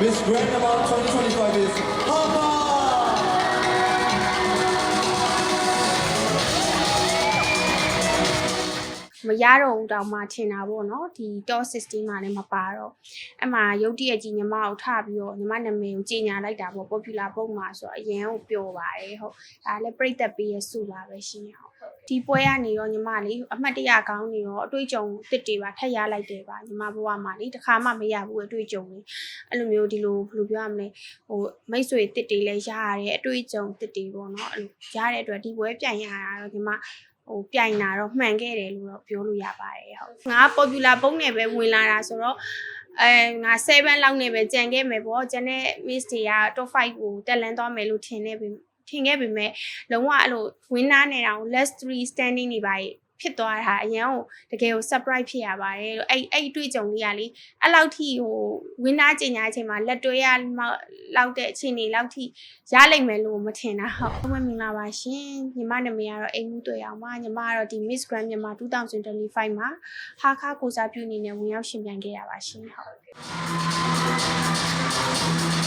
Miss Grand Amount 2025 is Hama! မရတော့ဘူးတောင်မှထင်တာပေါ့နော်ဒီ top 16မှာလည်းမပါတော့အဲ့မှာရုတ်တရက်ကြီးညီမကိုထပြီးတော့ညီမနာမည်ကိုကြီးညာလိုက်တာပေါ့ popular ပုံမှာဆိုတော့အရင်ကိုပျော်ပါတယ်ဟုတ်ဒါလည်းပြိသက်ပေးရစုပါပဲရှင်ဟုတ် ဒီပွဲကနေရောညီမလေးအမှတ်တရကောင်းနေရောအတွေ့အကြုံတစ်တွေပါထပ်ရလိုက်တယ်ပါညီမဘဝမှာလေတခါမှမရဘူးအတွေ့အကြုံလေးအဲ့လိုမျိုးဒီလိုဘယ်လိုပြောရမလဲဟိုမိတ်ဆွေတစ်တွေလည်းရရတယ်အတွေ့အကြုံတစ်တွေပေါ့နော်အဲ့လိုရတဲ့အတွက်ဒီပွဲပြန်ရတာတော့ညီမဟိုပြိုင်တာတော့မှန်ခဲ့တယ်လို့တော့ပြောလို့ရပါတယ်ဟုတ်ငါ popular ပုံနဲ့ပဲဝင်လာတာဆိုတော့အဲငါ7လောက်နဲ့ပဲကြံခဲ့မယ်ပေါ့ကျန်တဲ့ miss တွေက top 5ကိုတက်လန်းသွားမယ်လို့ထင်နေပြီ ထင်ခဲ့ပေမဲ့လုံးဝအဲ့လို winner နဲ့တောင် last 3 standing နေပါဖြစ်သွားတာအရန်ကိုတကယ်ကို surprise ဖြစ်ရပါတယ်လို့အဲ့အဲ့အတွေ့အကြုံလေးကလေအဲ့လောက်ထိဟို winner ကျင်ညာအချိန်မှာလက်တွဲရလောက်တဲ့အခြေအနေလောက်ထိရလိမ့်မယ်လို့မထင်တာဟုတ်ဟုတ်မမင်္ဂလာပါရှင်ညီမနာမည်ကတော့အိမ်မှုတွေ့အောင်ပါညီမကတော့ဒီ Miss Grand မြန်မာ2025မှာဟာခါကိုစားပြုအနေနဲ့ဝင်ရောက်ရှင်ပြိုင်ခဲ့ရပါရှင်ဟုတ်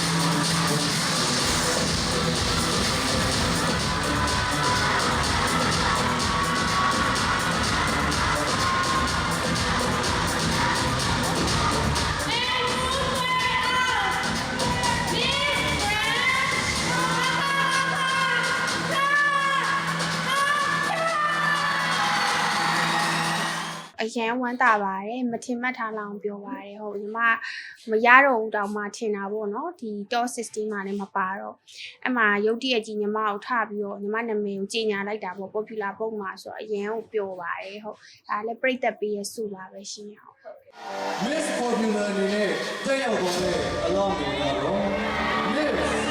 အရန်ဝမ်းသာပါတယ်မထင်မှတ်ထားလောက်ပြောပါတယ်ဟုတ်ညီမမရတော့ဘူးတောင်မှထင်တာပေါ့နော်ဒီ top 16မှာလည်းမပါတော့အဲ့မှာရုတ်တရက်ကြီးညီမကိုထပြီးတော့ညီမနာမည်ကိုကြီးညာလိုက်တာပေါ့ popular ပုံမှာဆိုတော့အရန်ကိုပျော်ပါတယ်ဟုတ်ဒါလည်းပြိသက်ပေးရစုပါပဲရှင်ဟုတ် Miss Popular အနေနဲ့တက်ရောက်သွားတဲ့အလောင်းတွေကတော့ Miss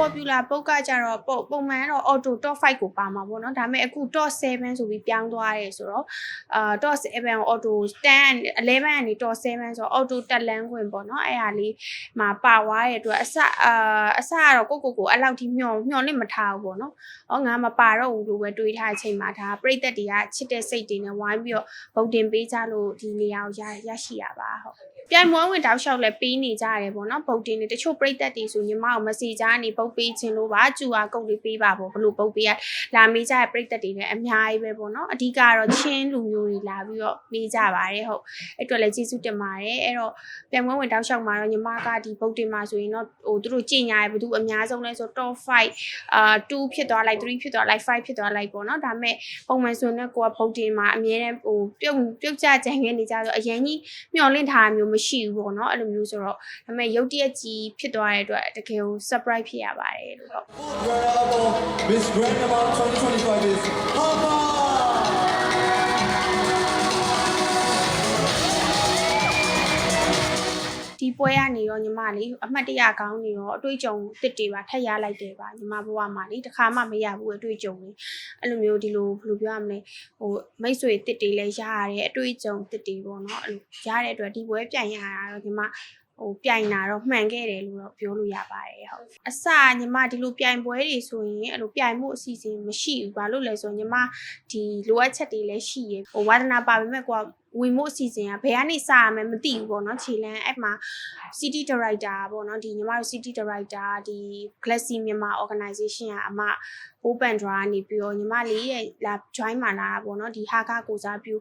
popular ပုတ်ကကြတော့ပုံပုံမှန်ကတော့ auto top 5ကိုပါမှာပေါ့နော်ဒါပေမဲ့အခု top 7ဆိုပြီးပြောင်းသွားတယ်ဆိုတော့အာ top 7ကို auto 10 11ကနေ top 7ဆိုတော့ auto တက်လန်းခွင့်ပေါ့နော်အဲ့ဟာလေးမှာပါသွားတဲ့အတွက်အစအာအစကတော့ကိုကိုကိုအဲ့လောက်ထိမျောမျောနဲ့မထားဘူးပေါ့နော်။ဩငါမပါတော့ဘူးလို့ပဲတွေးထားတဲ့အချိန်မှာဒါပြိသက်တွေကချစ်တဲ့စိတ်တွေနဲ့ဝိုင်းပြီးတော့ဗုဒ္ဓင်ပေးကြလို့ဒီနေရာကိုရရရှိရပါဟုတ်။ ပြိုင်ပွဲဝင်တောက်လျှောက်လဲပေးနေကြရတယ်ပေါ့နော်ဗုဒ္ဓင်တွေတချို့ပြိသက်တွေဆိုညီမကိုမစီကြားနေပုတ်ပေးခြင်းလို့ပါကျူအားကုတ်လေးပေးပါပေါ့ဘလို့ပုတ်ပေးရလာမေးကြတဲ့ပြိသက်တွေလည်းအများကြီးပဲပေါ့နော်အဓိကကတော့ချင်းလူမျိုးတွေလာပြီးတော့မေးကြပါတယ်ဟုတ်အဲ့အတွက်လည်းကျေးဇူးတင်ပါတယ်အဲ့တော့ပြိုင်ပွဲဝင်တောက်လျှောက်မှာတော့ညီမကဒီဗုဒ္ဓင်မှာဆိုရင်တော့ဟိုသူတို့ကြင်ညာရဘယ်သူအများဆုံးလဲဆို top 5အာ2ဖြစ်သွားလိုက်3ဖြစ်သွားလိုက်5ဖြစ်သွားလိုက်ပေါ့နော်ဒါပေမဲ့ပုံမှန်ဆိုရင်ကိုကဗုဒ္ဓင်မှာအမြဲတမ်းဟိုပြုတ်ပြုတ်ကြကြံခဲ့နေကြဆိုအရင်ကြီးမျောလင့်ထားတာမျိုးမရှိဘူးပေါ့နော်အဲ့လိုမျိုးဆိုတော့ဒါပေမဲ့ရုတ်တရက်ကြီးဖြစ်သွားတဲ့အတွက်တကယ်ကို surprise ဖြစ်ရပါတယ်လို့တော့ Grand Amount Miss Grand Amount 2025 is Hama! ပွဲကနေရောညီမလေးအမှတ်တရကောင်းနေရောအတွေ့အကြုံတစ်တွေပါထပ်ရလိုက်တယ်ပါညီမဘဝမှာလေတခါမှမရဘူးအတွေ့အကြုံလေးအဲ့လိုမျိုးဒီလိုဘယ်လိုပြောရမလဲဟိုမိတ်ဆွေတစ်တွေလည်းရရတယ်အတွေ့အကြုံတစ်တွေပေါ့နော်အဲ့လိုရတဲ့အတွက်ဒီပွဲပြန်ရတာတော့ညီမဟိုပြိုင်တာတော့မှန်ခဲ့တယ်လို့တော့ပြောလို့ရပါတယ်ဟုတ်အစညီမဒီလိုပြိုင်ပွဲတွေဆိုရင်အဲ့လိုပြိုင်မှုအစီအစဉ်မရှိဘူးဘာလို့လဲဆိုရင်ညီမဒီလိုအပ်ချက်တွေလည်းရှိရဟိုဝါသနာပါပေမဲ့ကိုက ဝင်မှုအစီအစဉ်ကဘယ်ကနေစရမယ်မသိဘူးပေါ့နော်ခြေလန်းအဲ့မှာ city director ပေါ့နော်ဒီညီမတို့ city director ဒီ Glassy မြန်မာ organization ကအမ open draw ကနေပြီးတော့ညီမလေးရဲ့လာ join มาလာတာပေါ့နော်ဒီဟာကကိုစားပြု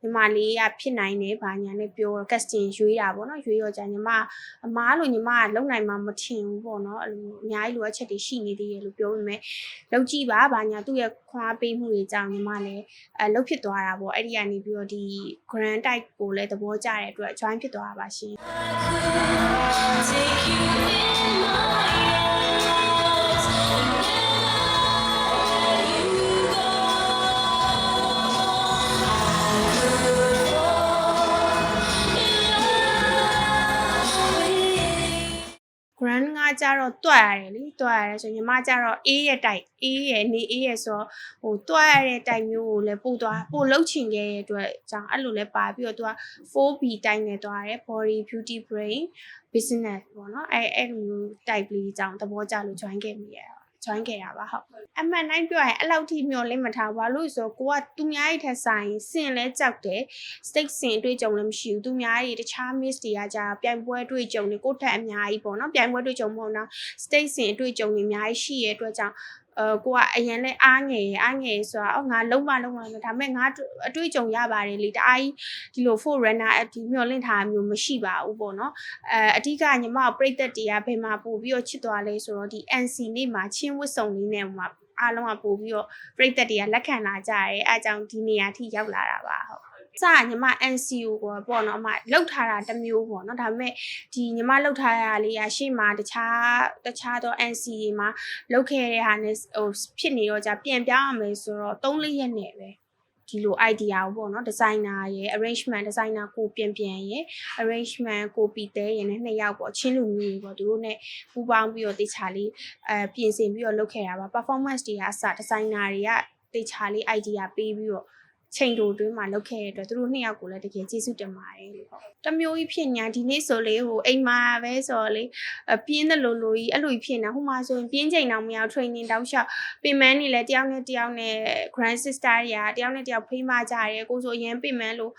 ညီမလေးကဖြစ်နိုင်တယ်ဗာညာနဲ့ပြော casting ရွေးတာပေါ့နော်ရွေးတော့じゃညီမအမားလို့ညီမကလုံနိုင်မှာမထင်ဘူးပေါ့နော်အဲ့လိုအများကြီးလိုအပ်ချက်တွေရှိနေသေးတယ်လို့ပြောပေမဲ့လောက်ကြည့်ပါဗာညာသူ့ရဲ့ခွာပေးမှုတွေကြောင့်ညီမလည်းအဲလုတ်ဖြစ်သွားတာပေါ့အဲ့ဒီကနေပြီးတော့ဒီ grand type ကိုလည်းသဘောကျတဲ့အတွက် join ဖြစ်သွားတာပါရှင် Take you in my arms ကျတော့တွက်ရတယ်လေတွက်ရတယ်ဆိုညီမကျတော့အေးရဲ့တိုက်အေးရဲ့နေအေးရဲ့ဆိုတော့ဟိုတွက်ရတဲ့တိုက်မျိုးကိုလည်းပို့သွားပို့လှုပ်ချင်ခဲ့တဲ့အတွက်ကြောင့်အဲ့လိုလဲပါပြီးတော့သူက 4B တိုက်နေသွားတယ် body beauty brain business ပေါ့နော်အဲအဲ့လိုမျိုး type လေးကြောင့်သဘောကျလို့ join ခဲ့မိရတာ join ခဲ့တာပါဟုတ်အမှန်တိုင်းပြောရင်အဲ့လောက်ထိမျောလင့်မထားဘူးဘာလို့လဲဆိုတော့ကိုကသူများရဲ့ထက်ဆိုင်စင်လဲကြောက်တယ် steak စင်အတွေ့အကြုံလည်းမရှိဘူးသူများရဲ့တခြား miss တွေကကြာပြိုင်ပွဲအတွေ့အကြုံတွေကိုယ့်ထက်အများကြီးပေါ့နော်ပြိုင်ပွဲအတွေ့အကြုံမဟုတ်တော့ steak စင်အတွေ့အကြုံတွေအများကြီးရှိရဲ့အတွက်ကြောင့် အဲကိုကအရင်လဲအားငယ်ရအားငယ်ဆိုတာအော်ငါလုံးမလုံးမလို့ဒါပေမဲ့ငါအတွေ့အကြုံရပါတယ်လေတအားကြီးဒီလို full runner ဒီမျောလင့်ထားတာမျိုးမရှိပါဘူးပေါ့နော်အဲအဓိကညီမပြိသက်တရားဘယ်မှာပို့ပြီးတော့ချစ်သွားလဲဆိုတော့ဒီ NC နေ့မှာချင်းဝတ်စုံလေးနဲ့ဟိုမှာအားလုံးကပို့ပြီးတော့ပြိသက်တရားလက်ခံလာကြရဲအဲအကြောင်းဒီနေရာထိရောက်လာတာပါဟုတ် စညီမ NCO ကိုပေါ့နော်အမလောက်ထားတာတစ်မျိုးပေါ့နော်ဒါပေမဲ့ဒီညီမလောက်ထားရလေးရရှေ့မှာတခြားတခြားသော NC တွေမှာလောက်ခဲ့တဲ့ဟာနဲ့ဟိုဖြစ်နေတော့じゃပြန်ပြောင်းရမယ်ဆိုတော့3-4ရက်နဲ့ပဲဒီလို idea ကိုပေါ့နော် designer ရယ် arrangement designer ကိုပြင်ပြင်ရယ် arrangement ကိုပီတဲရယ်နဲ့နှစ်ယောက်ပေါ့ချင်းလူမျိုးတွေပေါ့သူတို့ ਨੇ ပူပေါင်းပြီးတော့တေချာလေးအဲပြင်ဆင်ပြီးတော့လုပ်ခဲ့တာပါ performance တွေကအစ designer တွေကတေချာလေး idea ပေးပြီးတော့ ချိန်တိုတွင်းမှာလုပ်ခဲ့တဲ့အတွက်သူတို့နှစ်ယောက်ကိုလည်းတကယ်ကျေးဇူးတင်ပါတယ်လို့ပေါ့တမျိုးကြီးဖြစ်ညာဒီနေ့ဆိုလေဟိုအိမ်မှာပဲဆိုတော့လေအပြင်းတယ်လို့လို့ကြီးအဲ့လိုကြီးဖြစ်နေဟိုမှာဆိုရင်ပြင်းချိန်တော့မရ training တောက်လျှောက်ပင်မန်းနေလဲတယောက်နဲ့တယောက်နဲ့ grand sister တွေကတယောက်နဲ့တယောက်ဖိမကြတယ်ကိုဆိုအရင်ပင်မန်းလို့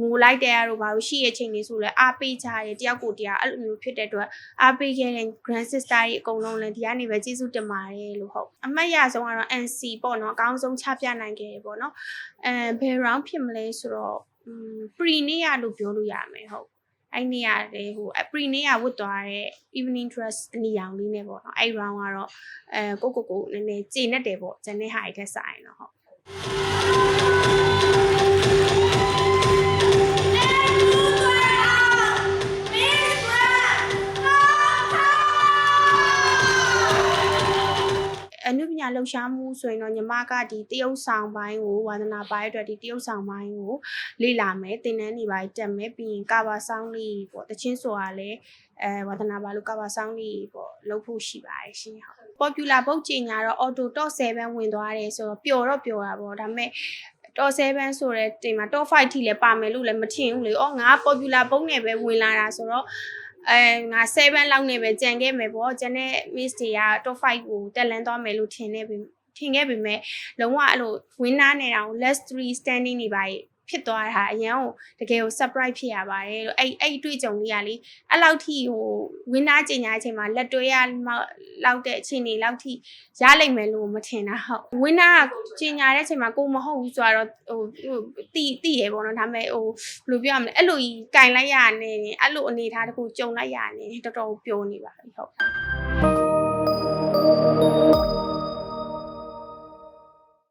ငိုလိုက်တဲ့ရတော့ဘာလို့ရှိရဲ့ချိန်လေးဆိုလဲအားပေးကြတယ်တယောက်ကိုတယောက်အဲ့လိုမျိုးဖြစ်တဲ့အတွက်အားပေးခဲ့တဲ့ grand sister တွေအကုန်လုံးလည်းဒီကနေပဲကျေးဇူးတင်ပါတယ်လို့ဟုတ်အမှတ်ရဆုံးကတော့ NC ပေါ့နော်အကောင်းဆုံးချပြနိုင်ခဲ့တယ်ပေါ့နော်အဲဘယ် round ဖြစ်မလဲဆိုတော့ pre နေ့ရလို့ပြောလို့ရမယ်ဟုတ်အဲ့နေ့ရလေဟို pre နေ့ရဝတ်သွားတဲ့ evening dress အနီရောင်လေးနဲ့ပေါ့နော်အဲ့ round ကတော့အဲကိုကိုကိုနည်းနည်းကျေနပ်တယ်ပေါ့ဂျန်တဲ့ဟာတွေထက်ဆိုင်တော့ဟုတ် အနုပညာလှူရှားမှုဆိုရင်တော့ညီမကဒီတရုတ်ဆောင်ပိုင်းကိုဝါသနာပိုင်းအတွက်ဒီတရုတ်ဆောင်ပိုင်းကိုလေ့လာမယ်သင်တန်းတွေပိုင်းတက်မယ်ပြီးရင်ကာဘာဆောင်းလေးပေါ့တချင်းဆိုတာလည်းအဲဝါသနာပါလို့ကာဘာဆောင်းလေးပေါ့လုပ်ဖို့ရှိပါတယ်ရှင်ဟုတ် popular ပုတ်ကျင်ညာတော့ auto top 7ဝင်သွားတယ်ဆိုတော့ပျော်တော့ပျော်တာပေါ့ဒါပေမဲ့ top 7ဆိုတဲ့တင်မှာ top 5ထိလည်းပါမယ်လို့လည်းမထင်ဘူးလေ။အော်ငါ popular ပုံနဲ့ပဲဝင်လာတာဆိုတော့ အဲငါ7လောက်နဲ့ပဲကြံခဲ့မယ်ပေါ့။ကျန်တဲ့ miss တွေက top 5ကိုတက်လန်းသွားမယ်လို့ထင်နေပြီထင်ခဲ့ပေမဲ့လုံးဝအဲ့လို winner နဲ့တောင် last 3 standing နေပါ ဖြစ်သွားတာအရန်ကိုတကယ်ကို surprise ဖြစ်ရပါတယ်လို့အဲ့အဲ့အတွေ့အကြုံလေးကလေအဲ့လောက်ထိဟို winner ကျင်ညာအချိန်မှာလက်တွဲရလောက်တဲ့အခြေအနေလောက်ထိရလိမ့်မယ်လို့မထင်တာဟုတ် winner ကကျင်ညာတဲ့အချိန်မှာကိုမဟုတ်ဘူးဆိုတော့ဟိုဟိုတီးတီးရပေါ့နော်ဒါပေမဲ့ဟိုဘယ်လိုပြောရမလဲအဲ့လိုကြီးကင်လိုက်ရနေအဲ့လိုအနေထားတခုကြုံလိုက်ရနေတော်တော်ပျော်နေပါပြီဟုတ်